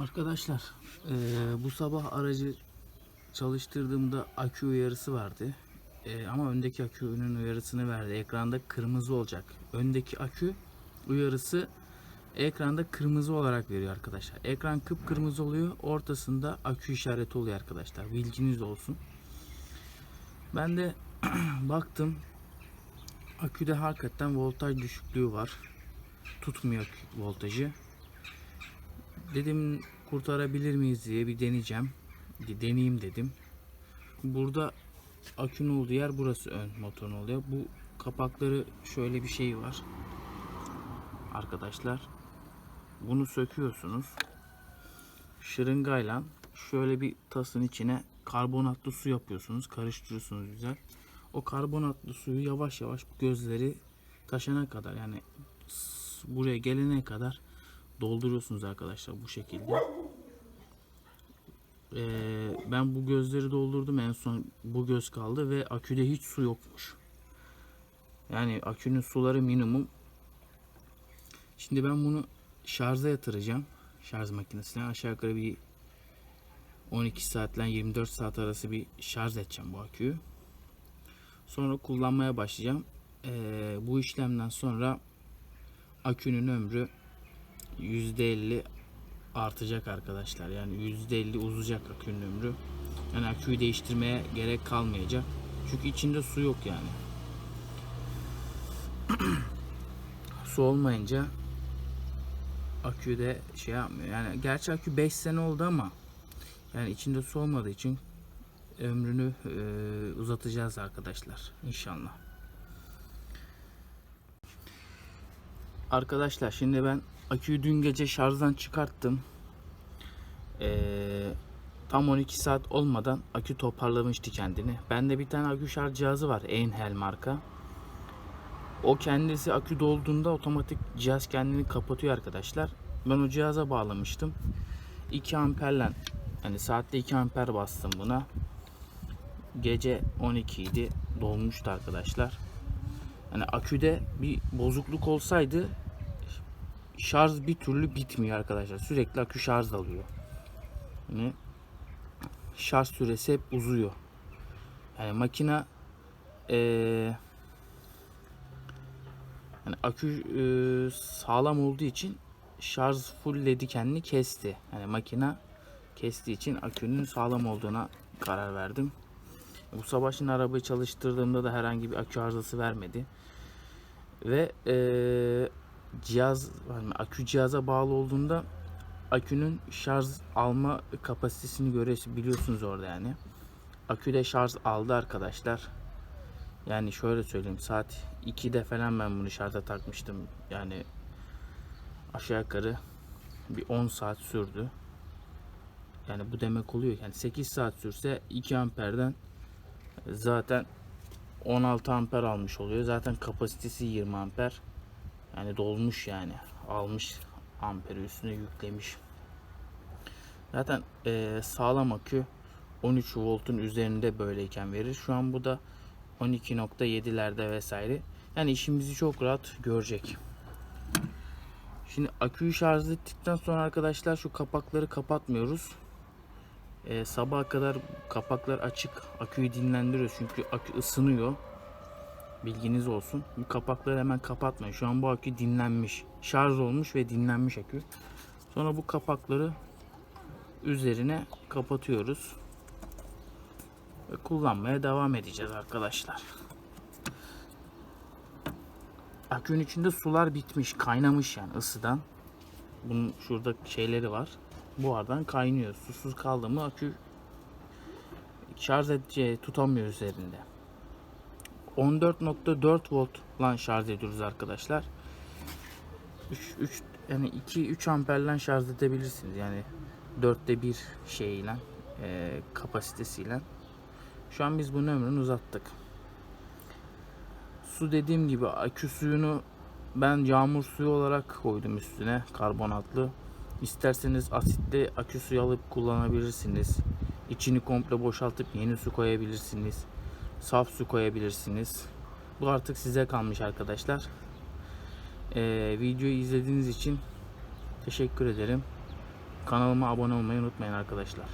Arkadaşlar eee, bu sabah aracı çalıştırdığımda akü uyarısı vardı. Eee, ama öndeki akünün uyarısını verdi. Ekranda kırmızı olacak. Öndeki akü uyarısı ekranda kırmızı olarak veriyor arkadaşlar. Ekran kıpkırmızı oluyor. Ortasında akü işareti oluyor arkadaşlar. Bilginiz olsun. Ben de baktım. Aküde hakikaten voltaj düşüklüğü var. Tutmuyor voltajı. Dedim kurtarabilir miyiz diye bir deneyeceğim. Bir deneyeyim dedim. Burada akünün olduğu yer burası ön motorun oluyor. Bu kapakları şöyle bir şey var. Arkadaşlar bunu söküyorsunuz. Şırıngayla şöyle bir tasın içine karbonatlı su yapıyorsunuz. Karıştırıyorsunuz güzel. O karbonatlı suyu yavaş yavaş gözleri taşana kadar yani buraya gelene kadar dolduruyorsunuz arkadaşlar bu şekilde. Ee, ben bu gözleri doldurdum en son bu göz kaldı ve aküde hiç su yokmuş. Yani akünün suları minimum. Şimdi ben bunu şarja yatıracağım. Şarj makinesine aşağı yukarı bir 12 saatle 24 saat arası bir şarj edeceğim bu aküyü. Sonra kullanmaya başlayacağım. Ee, bu işlemden sonra akünün ömrü %50 artacak arkadaşlar. Yani %50 uzayacak akünün ömrü. Yani aküyü değiştirmeye gerek kalmayacak. Çünkü içinde su yok yani. su olmayınca akü de şey yapmıyor. Yani gerçi akü 5 sene oldu ama yani içinde su olmadığı için ömrünü e, uzatacağız arkadaşlar inşallah. Arkadaşlar şimdi ben aküyü dün gece şarjdan çıkarttım. Ee, tam 12 saat olmadan akü toparlamıştı kendini. Bende bir tane akü şarj cihazı var. Einhell marka. O kendisi akü dolduğunda otomatik cihaz kendini kapatıyor arkadaşlar. Ben o cihaza bağlamıştım. 2 amperle yani saatte 2 amper bastım buna. Gece 12 idi. Dolmuştu arkadaşlar. Yani aküde bir bozukluk olsaydı şarj bir türlü bitmiyor arkadaşlar. Sürekli akü şarj alıyor. Yani şarj süresi hep uzuyor. Yani makine eee yani akü eee, sağlam olduğu için şarj fullledi kendini kesti. Yani makine kestiği için akünün sağlam olduğuna karar verdim. Bu sabah arabayı çalıştırdığımda da herhangi bir akü arızası vermedi. Ve eee, cihaz yani akü cihaza bağlı olduğunda akünün şarj alma kapasitesini görebiliyorsunuz orada yani. Akü de şarj aldı arkadaşlar. Yani şöyle söyleyeyim saat 2'de falan ben bunu şarja takmıştım. Yani aşağı yukarı bir 10 saat sürdü. Yani bu demek oluyor yani 8 saat sürse 2 amperden zaten 16 amper almış oluyor. Zaten kapasitesi 20 amper. Yani dolmuş yani. Almış amperi üstüne yüklemiş. Zaten eee, sağlam akü 13 voltun üzerinde böyleyken verir. Şu an bu da 12.7'lerde vesaire. Yani işimizi çok rahat görecek. Şimdi aküyü şarj ettikten sonra arkadaşlar şu kapakları kapatmıyoruz. Eee sabaha kadar kapaklar açık. Aküyü dinlendiriyoruz çünkü akü ısınıyor. Bilginiz olsun. Bu kapakları hemen kapatmayın. Şu an bu akü dinlenmiş. Şarj olmuş ve dinlenmiş akü. Sonra bu kapakları üzerine kapatıyoruz. Ve kullanmaya devam edeceğiz arkadaşlar. Akünün içinde sular bitmiş, kaynamış yani ısıdan. Bunun şurada şeyleri var. Buhardan kaynıyor. Susuz kaldı mı akü şarj edeceği tutamıyor üzerinde. 14.4 volt lan şarj ediyoruz arkadaşlar. 3, 3 yani 2 3 amperle şarj edebilirsiniz. Yani 4'te 1 şeyle e, kapasitesiyle. Şu an biz bunun ömrünü uzattık. Su dediğim gibi akü suyunu ben yağmur suyu olarak koydum üstüne karbonatlı. İsterseniz asitli akü suyu alıp kullanabilirsiniz. İçini komple boşaltıp yeni su koyabilirsiniz. Saf su koyabilirsiniz. Bu artık size kalmış arkadaşlar. Ee, videoyu izlediğiniz için teşekkür ederim. Kanalıma abone olmayı unutmayın arkadaşlar.